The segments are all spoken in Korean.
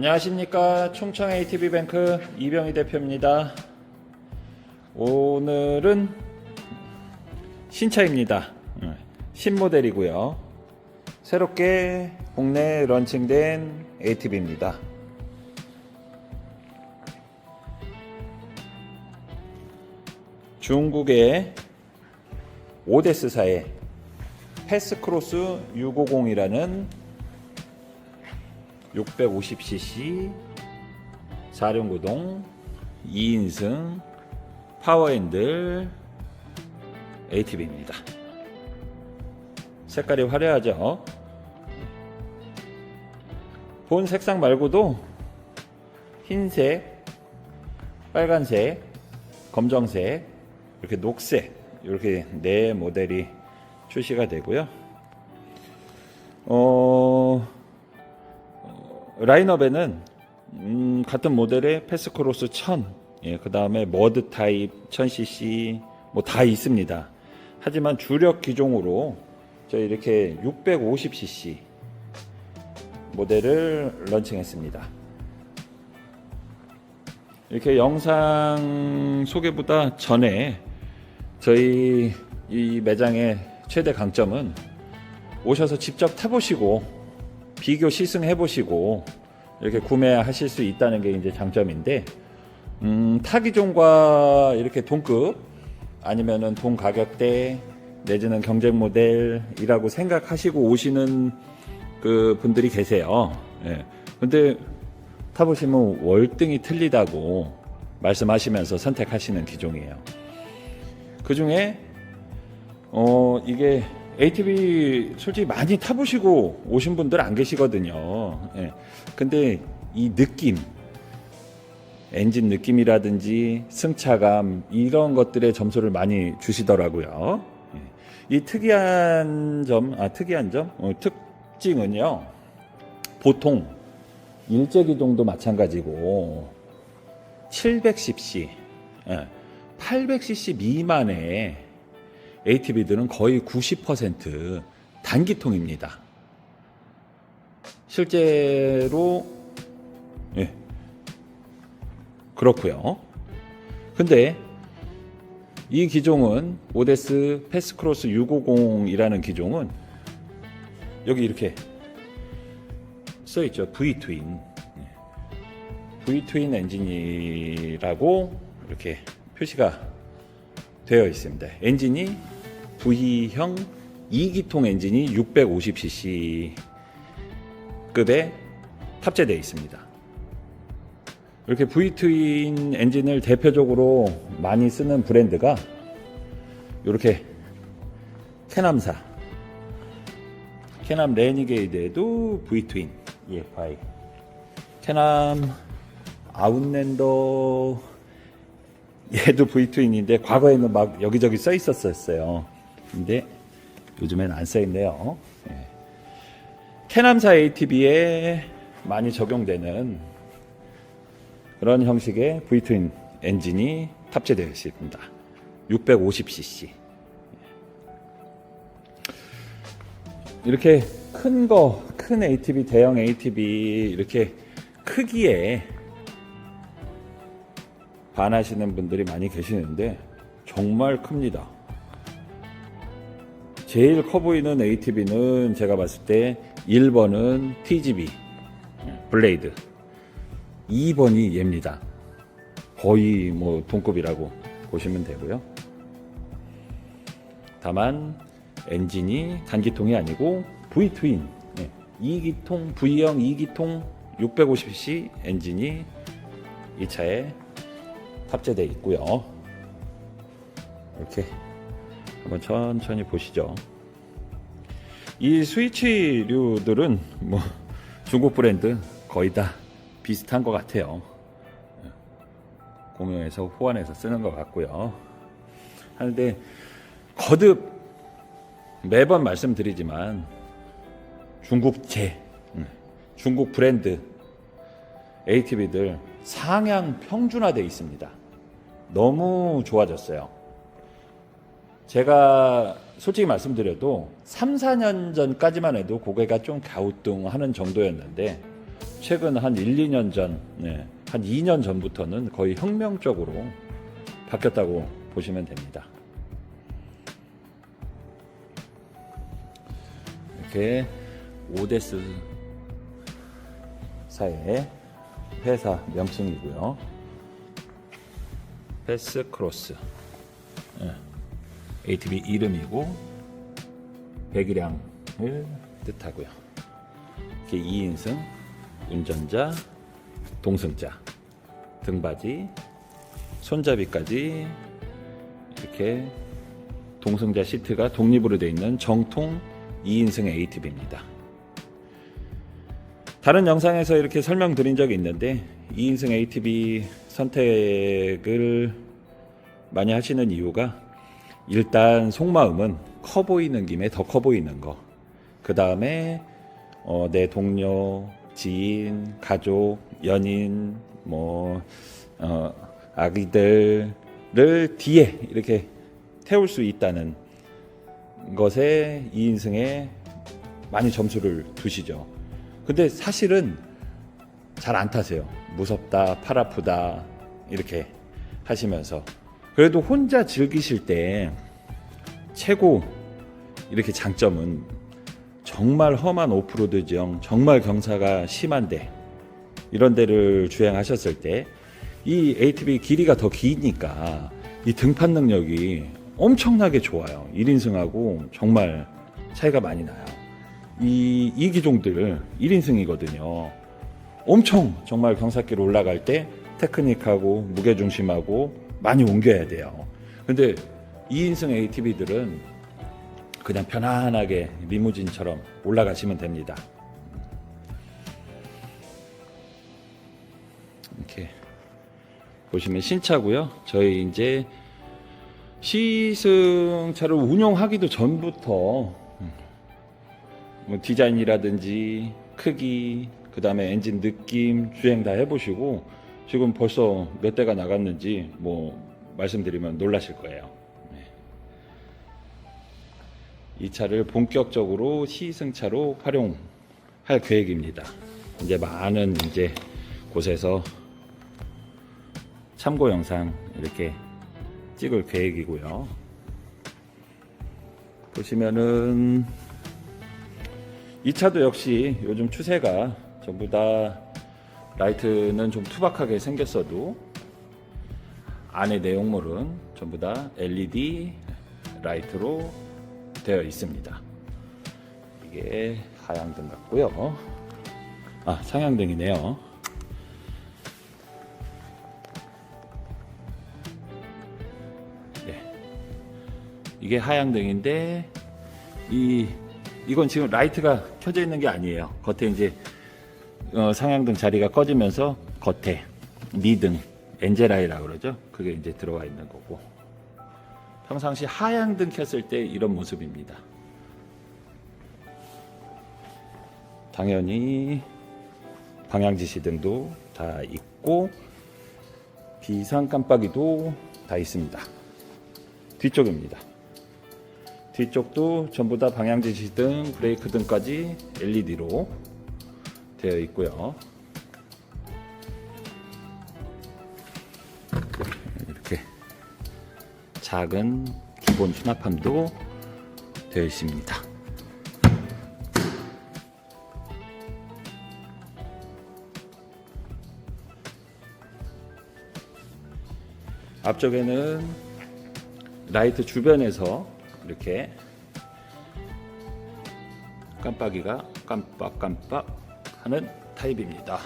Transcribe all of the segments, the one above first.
안녕하십니까 충청 ATB뱅크 이병희 대표입니다. 오늘은 신차입니다. 음, 신모델이고요. 새롭게 국내 런칭된 ATB입니다. 중국의 오데스사의 패스크로스 650이라는 650cc 4륜구동 2인승 파워핸들 ATV입니다. 색깔이 화려하죠. 본 색상 말고도 흰색, 빨간색, 검정색, 이렇게 녹색 이렇게 네 모델이 출시가 되고요. 어, 라인업에는 음, 같은 모델의 패스크로스 1000, 예, 그 다음에 머드 타입 1000cc 뭐 다 있습니다. 하지만 주력 기종으로 저 이렇게 650cc 모델을 런칭했습니다. 이렇게 영상 소개보다 전에 저희 이 매장의 최대 강점은 오셔서 직접 타보시고 비교 시승해 보시고 이렇게 구매하실 수 있다는 게 이제 장점인데 음, 타기종과 이렇게 동급 아니면은 동 가격대 내지는 경쟁 모델이라고 생각하시고 오시는 그 분들이 계세요. 예. 근데 타보시면 월등히 틀리다고 말씀하시면서 선택하시는 기종이에요. 그 중에 어 이게 ATV 솔직히 많이 타보시고 오신 분들 안 계시거든요. 예. 근데 이 느낌, 엔진 느낌이라든지 승차감 이런 것들의 점수를 많이 주시더라고요. 예. 이 특이한 점, 아 특이한 점, 어, 특징은요. 보통 일제기동도 마찬가지고 700cc, 예, 800cc 미만의 ATV들은 거의 90% 단기통입니다. 실제로 예, 그렇고요. 근데 이 기종은 오데스 패스크로스 650이라는 기종은 여기 이렇게 써 있죠. V 트윈. V 트윈 엔진이라고 이렇게 표시가 되어 있습니다. 엔진이 V형 2기통 엔진이 650cc 급에 탑재되어 있습니다. 이렇게 V 트윈 엔진을 대표적으로 많이 쓰는 브랜드가 이렇게 캐남사 캐남 레니게이드에도 V 트윈 EFI 캐남 아웃랜더 얘도 V 트윈인데 과거에는 막 여기저기 써 있었었어요. 근데 요즘엔 안 써 있네요. 예. 캐남사 ATV에 많이 적용되는 그런 형식의 V 트윈 엔진이 탑재되어 있습니다. 650cc. 이렇게 큰 거, 큰 ATV, 대형 ATV 이렇게 크기에 반하시는 분들이 많이 계시는데 정말 큽니다. 제일 커 보이는 ATV는 제가 봤을 때 1번은 TGB 블레이드 2번이 얘입니다. 거의 뭐 동급이라고 보시면 되고요. 다만 엔진이 단기통이 아니고 V 트윈 2기통 V형 2기통 650cc 엔진이 이 차에 탑재되어 있고요. 이렇게 한번 천천히 보시죠. 이 스위치류들은 뭐 중국 브랜드 거의 다 비슷한 것 같아요. 공용에서 호환해서 쓰는 것 같고요. 하는데 거듭 매번 말씀드리지만 중국제, 음, 중국 브랜드 ATV들 상향 평준화되어 있습니다. 너무 좋아졌어요. 제가 솔직히 말씀드려도 3, 4년 전까지만 해도 고개가 좀 갸우뚱하는 정도였는데 최근 한 1, 2년 전, 네, 한 2년 전부터는 거의 혁명적으로 바뀌었다고 보시면 됩니다. 이렇게 오데스 사의 회사 명칭이고요. 패스 크로스. 예. ATV 이름이고 배기량을 뜻하고요. 이렇게 2인승 운전자 동승자 등받이 손잡이까지 이렇게 동승자 시트가 독립으로 되어 있는 정통 2인승 ATV입니다. 다른 영상에서 이렇게 설명드린 적이 있는데 2인승 ATV 선택을 많이 하시는 이유가 일단 속마음은 커 보이는 김에 더 커 보이는 거. 그 다음에 어, 내 동료, 지인, 가족, 연인, 뭐 어, 아기들을 뒤에 이렇게 태울 수 있다는 것에 2인승에 많이 점수를 두시죠. 근데 사실은 잘 안 타세요. 무섭다, 팔 아프다, 이렇게 하시면서. 그래도 혼자 즐기실 때 최고 이렇게 장점은 정말 험한 오프로드 지형, 정말 경사가 심한데 이런 데를 주행하셨을 때 이 ATV 길이가 더 기니까 이 등판 능력이 엄청나게 좋아요. 1인승하고 정말 차이가 많이 나요. 이, 이 기종들 1인승이거든요. 엄청 정말 경사길 올라갈 때 테크닉하고 무게중심하고 많이 옮겨야 돼요. 근데 2인승 ATV들은 그냥 편안하게 리무진처럼 올라가시면 됩니다. 이렇게 보시면 신차고요. 저희 이제 시승차를 운영하기도 전부터 음, 뭐 디자인이라든지 크기, 그 다음에 엔진 느낌, 주행 다 해보시고 지금 벌써 몇 대가 나갔는지 뭐 말씀드리면 놀라실 거예요. 네. 이 차를 본격적으로 시승차로 활용할 계획입니다. 이제 많은 이제 곳에서 참고 영상 이렇게 찍을 계획이고요. 보시면은 이 차도 역시 요즘 추세가 전부 다 라이트는 좀 투박하게 생겼어도 안에 내용물은 전부 다 LED 라이트로 되어 있습니다. 이게 하향등 같고요. 아, 상향등이네요. 네. 이게 하향등인데 이 이건 지금 라이트가 켜져 있는 게 아니에요. 겉에 이제 어, 상향등 자리가 꺼지면서 겉에 미등 엔젤라이라 그러죠. 그게 이제 들어가 있는 거고 평상시 하향등 켰을 때 이런 모습입니다. 당연히 방향 지시등도 다 있고 비상 깜빡이도 다 있습니다. 뒤쪽입니다. 뒤쪽도 전부 다 방향 지시등, 브레이크 등까지 LED로 되어 있고요. 이렇게 작은 기본 수납함도 되어 있습니다. 앞쪽에는 라이트 주변에서 이렇게 깜빡이가 깜빡깜빡 하는 타입입니다.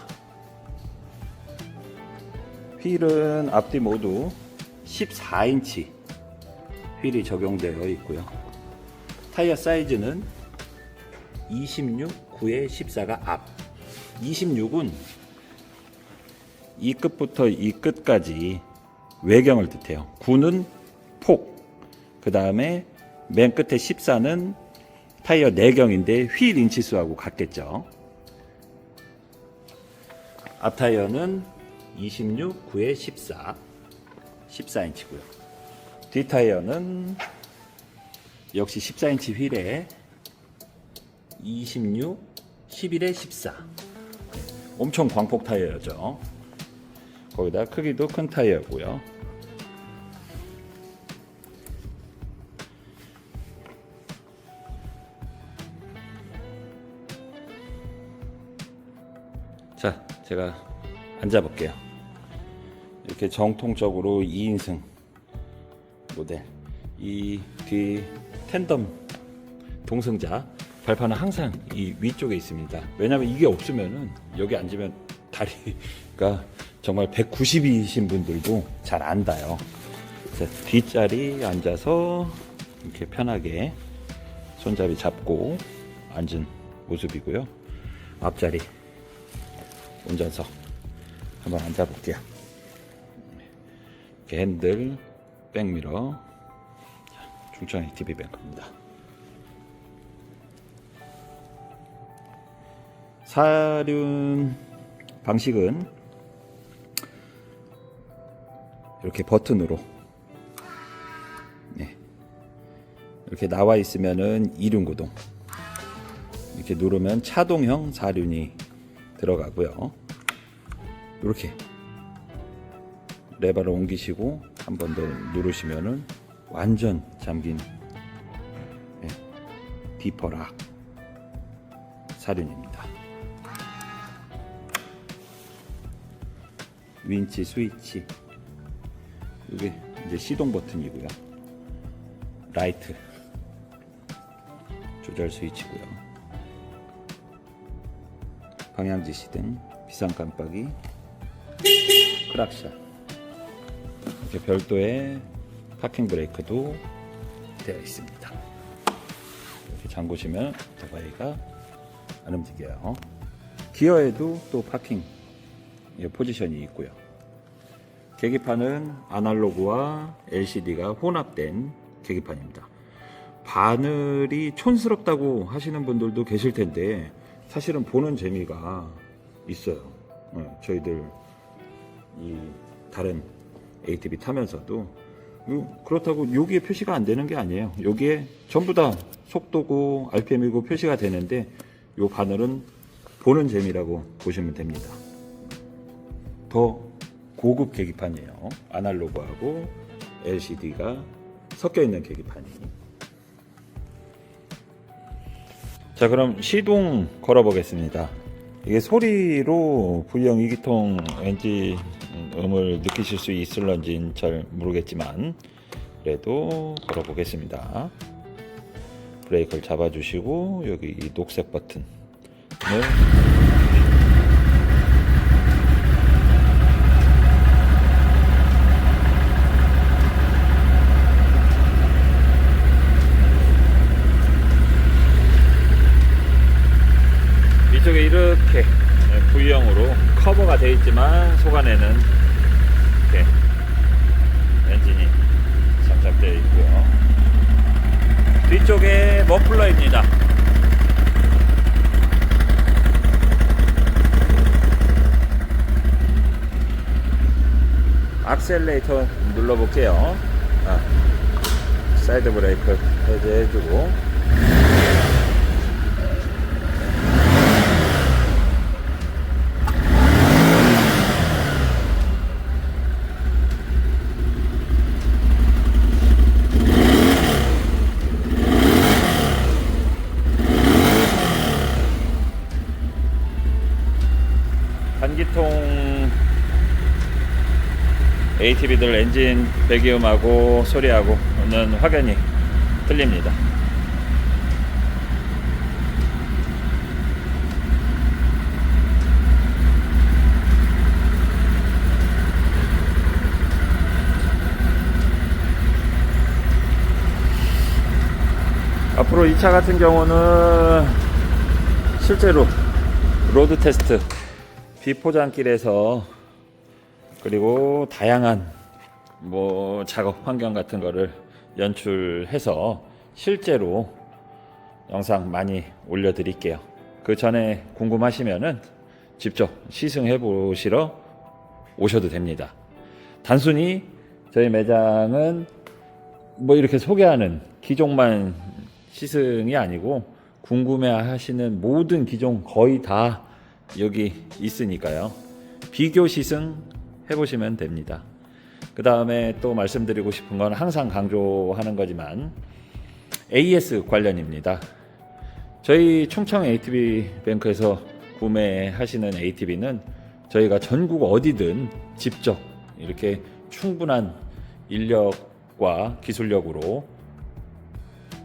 휠은 앞뒤 모두 14인치 휠이 적용되어 있고요. 타이어 사이즈는 26, 9에 14가 앞. 26은 이 끝부터 이 끝까지 외경을 뜻해요. 9는 폭. 그 다음에 맨 끝에 14는 타이어 내경인데 휠 인치수하고 같겠죠. 앞 타이어는 26, 9에 14, 14인치고요. 뒷 타이어는 역시 14인치 휠에 26, 11에 14. 엄청 광폭 타이어죠. 거기다 크기도 큰 타이어고요. 제가 앉아 볼게요. 이렇게 정통적으로 2인승 모델. 이 뒤 텐덤 동승자 발판은 항상 이 위쪽에 있습니다. 왜냐하면 이게 없으면은 여기 앉으면 다리가 정말 190이신 분들도 잘 안 닿아요. 자, 뒷자리 앉아서 이렇게 편하게 손잡이 잡고 앉은 모습이고요. 앞자리 운전석 한번 앉아 볼게요. 이렇게 핸들, 백미러, 자, 중천의 TV 뱅크입니다. 사륜 방식은 이렇게 버튼으로 네. 이렇게 나와 있으면은 이륜 구동 이렇게 누르면 차동형 사륜이 들어가고요. 이렇게 레버를 옮기시고 한 번 더 누르시면은 완전 잠긴 네, 디퍼락 사륜입니다. 윈치 스위치 이게 이제 시동 버튼이고요. 라이트 조절 스위치고요. 방향 지 시등, 비상 깜빡이, 크락샷. 이렇게 별도의 파킹 브레이크도 되어 있습니다. 이렇게 잠그시면 오토바이가 안 움직여요. 기어에도 또 파킹 포지션이 있고요. 계기판은 아날로그와 LCD가 혼합된 계기판입니다. 바늘이 촌스럽다고 하시는 분들도 계실 텐데 사실은 보는 재미가 있어요. 어, 저희들 이 다른 ATV 타면서도 요- 그렇다고 여기에 표시가 안 되는 게 아니에요. 여기에 전부 다 속도고 RPM이고 표시가 되는데 요 바늘은 보는 재미라고 보시면 됩니다. 더 고급 계기판이에요. 아날로그하고 LCD가 섞여 있는 계기판이. 자, 그럼 시동 걸어 보겠습니다. 이게 소리로 V형 2기통 엔진 음을 느끼실 수 있을런지는 잘 모르겠지만 그래도 걸어 보겠습니다. 브레이크를 잡아 주시고 여기 이 녹색 버튼을 이쪽에 이렇게 V형으로 되어 있지만 속안에는 이렇게 엔진이 장착되어 있고요. 뒤쪽에 머플러입니다. 악셀레이터 눌러볼게요. 아, 사이드 브레이크 해제해주고 단기통 ATV들 엔진 배기음하고 소리하고는 확연히 틀립니다. 앞으로 이 차 같은 경우는 실제로 로드 테스트 비포장길에서 그리고 다양한 뭐 작업 환경 같은 거를 연출해서 실제로 영상 많이 올려드릴게요. 그 전에 궁금하시면은 직접 시승해 보시러 오셔도 됩니다. 단순히 저희 매장은 뭐 이렇게 소개하는 기종만 시승이 아니고 궁금해 하시는 모든 기종 거의 다 여기 있으니까요. 비교 시승 해보시면 됩니다. 그 다음에 또 말씀드리고 싶은 건 항상 강조하는 거지만 AS 관련입니다. 저희 충청 ATB 뱅크에서 구매하시는 ATB는 저희가 전국 어디든 직접 이렇게 충분한 인력과 기술력으로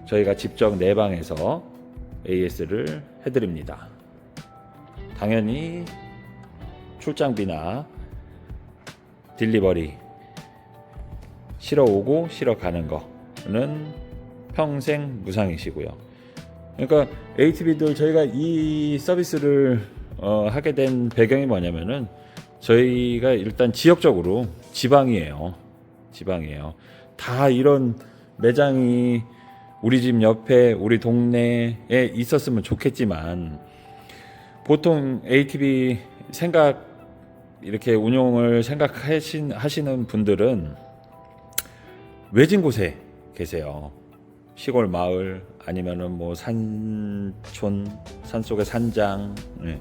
저희가 직접 내방해서 AS를 해드립니다. 당연히 출장비나 딜리버리 실어 오고 실어 가는 거는 평생 무상이시고요. 그러니까 ATB들 저희가 이 서비스를 어, 하게 된 배경이 뭐냐면은 저희가 일단 지역적으로 지방이에요. 지방이에요. 다 이런 매장이 우리 집 옆에 우리 동네에 있었으면 좋겠지만 보통 ATB 생각 이렇게 운용을 생각하신 하시는 분들은 외진 곳에 계세요. 시골 마을 아니면은 뭐 산촌 산속의 산장 예.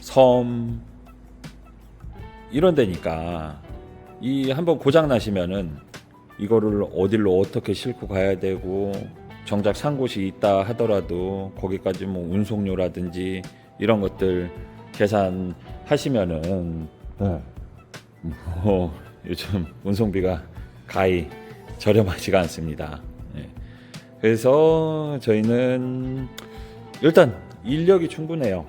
섬 이런 데니까 이 한번 고장 나시면은 이거를 어디로 어떻게 싣고 가야 되고 정작 산 곳이 있다 하더라도 거기까지 뭐 운송료라든지 이런 것들 계산하시면은 뭐 요즘 운송비가 가히 저렴하지가 않습니다. 예. 그래서 저희는 일단 인력이 충분해요.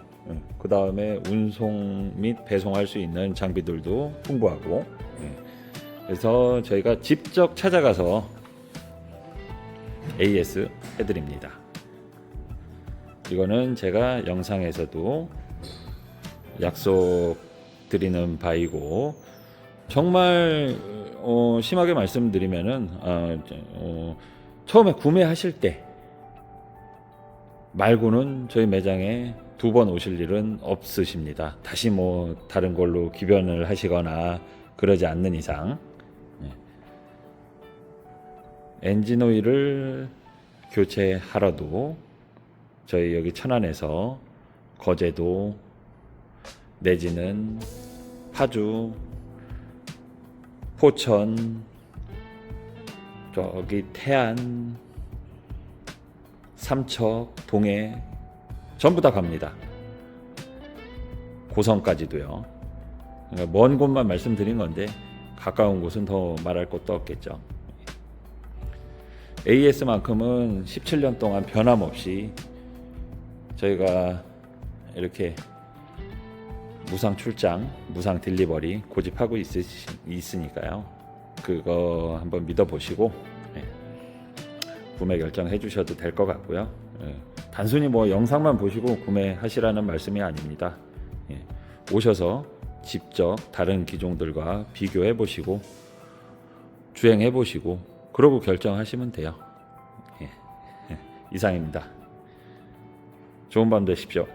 그 다음에 운송 및 배송할 수 있는 장비들도 풍부하고 예. 그래서 저희가 직접 찾아가서 AS 해드립니다. 이거는 제가 영상에서도 약속 드리는 바이고 정말 어, 심하게 말씀드리면은 아, 저, 어, 처음에 구매하실 때 말고는 저희 매장에 두 번 오실 일은 없으십니다. 다시 뭐 다른 걸로 기변을 하시거나 그러지 않는 이상 네. 엔진 오일을 교체하러도 저희 여기 천안에서 거제도 내지는 파주 포천 저기 태안 삼척 동해 전부 다 갑니다. 고성까지도요. 그러니까 먼 곳만 말씀드린 건데 가까운 곳은 더 말할 것도 없겠죠. AS만큼은 17년 동안 변함없이 저희가 이렇게 무상 출장, 무상 딜리버리 고집하고 있으, 있으니까요. 그거 한번 믿어보시고 예, 구매 결정해 주셔도 될 것 같고요. 예, 단순히 뭐 영상만 보시고 구매하시라는 말씀이 아닙니다. 예, 오셔서 직접 다른 기종들과 비교해 보시고 주행해 보시고 그러고 결정하시면 돼요. 예, 예, 이상입니다. 좋은 밤 되십시오.